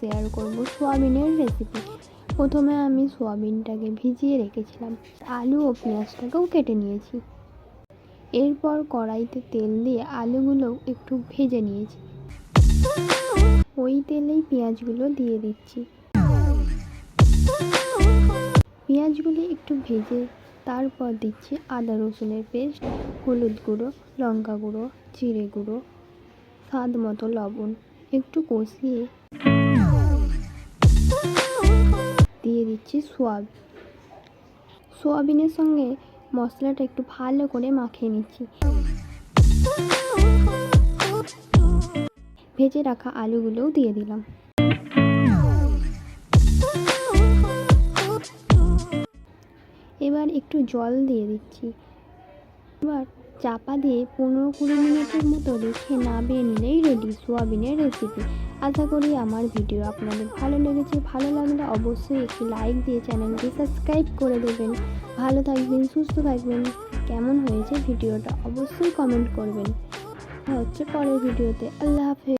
Share করব সোয়াবিনের recipe প্রথমে আমি সোয়াবিনটাকে ভিজিয়ে রেখেছিলাম। আলু ও পেঁয়াজটাকেও কেটে নিয়েছি। এরপর কড়াইতে তেল দিয়ে আলুগুলো একটু ভেজে নিয়েছি। ওই তেলেই পেঁয়াজগুলো দিয়ে দিচ্ছি। পেঁয়াজগুলি একটু ভেজে তারপর দিচ্ছি আদা রসুনের পেস্ট, হলুদ গুঁড়ো, লঙ্কা গুঁড়ো, জিরে গুঁড়ো স্বাদ মতো লবণ, একটু কষিয়ে দিয়ে দিচ্ছি সোয়াবিন সোয়াবিনের সঙ্গে মশলাটা একটু ভালো করে মাখিয়ে নিচ্ছি। ভেজে রাখা আলুগুলোও দিয়ে দিলাম। এবার একটু জল দিয়ে দিচ্ছি। এবার চাপা দিয়ে পনেরো কুড়ি মিনিটের মতো রেখে নামিয়ে নিলেই রেডি সোয়াবিনের রেসিপি আশা করি আমার ভিডিও আপনাদের ভালো লেগেছে। ভালো লাগলে অবশ্যই একটি লাইক দিয়ে চ্যানেলটি সাবস্ক্রাইব করে দেবেন। ভালো থাকবেন, সুস্থ থাকবেন। কেমন হয়েছে ভিডিওটা অবশ্যই কমেন্ট করবেন। হচ্ছে পরের ভিডিওতে আল্লাহ হাফেজ।